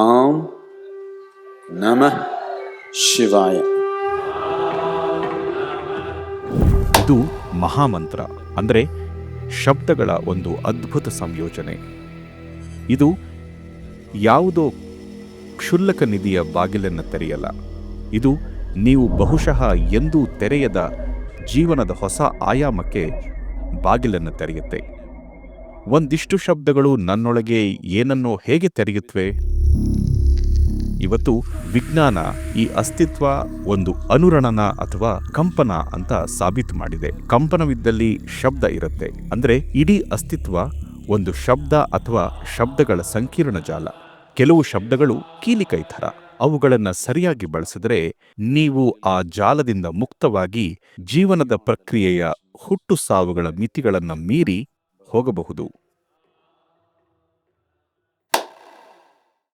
ಆಂ ನಮಃ ಶಿವಾಯ ಇದು ಮಹಾಮಂತ್ರ, ಅಂದರೆ ಶಬ್ದಗಳ ಒಂದು ಅದ್ಭುತ ಸಂಯೋಜನೆ. ಇದು ಯಾವುದೋ ಕ್ಷುಲ್ಲಕ ನಿಧಿಯ ಬಾಗಿಲನ್ನು ತೆರೆಯಲ್ಲ. ಇದು ನೀವು ಬಹುಶಃ ಎಂದೂ ತೆರೆಯದ ಜೀವನದ ಹೊಸ ಆಯಾಮಕ್ಕೆ ಬಾಗಿಲನ್ನು ತೆರೆಯುತ್ತೆ. ಒಂದಿಷ್ಟು ಶಬ್ದಗಳು ನನ್ನೊಳಗೆ ಏನನ್ನೋ ಹೇಗೆ ತೆರೆಯುತ್ತವೆ ಇವತ್ತು ವಿಜ್ಞಾನ ಈ ಅಸ್ತಿತ್ವ ಒಂದು ಅನುರಣನ ಅಥವಾ ಕಂಪನ ಅಂತ ಸಾಬೀತು ಮಾಡಿದೆ. ಕಂಪನವಿದ್ದಲ್ಲಿ ಶಬ್ದ ಇರುತ್ತೆ. ಅಂದ್ರೆ ಇಡೀ ಅಸ್ತಿತ್ವ ಒಂದು ಶಬ್ದ ಅಥವಾ ಶಬ್ದಗಳ ಸಂಕೀರ್ಣ ಜಾಲ. ಕೆಲವು ಶಬ್ದಗಳು ಕೀಲಿಕೈ ಥರ. ಅವುಗಳನ್ನು ಸರಿಯಾಗಿ ಬಳಸಿದರೆ ನೀವು ಆ ಜಾಲದಿಂದ ಮುಕ್ತವಾಗಿ ಜೀವನದ ಪ್ರಕ್ರಿಯೆಯ ಹುಟ್ಟು ಸಾವುಗಳ ಮಿತಿಗಳನ್ನು ಮೀರಿ ಹೋಗಬಹುದು.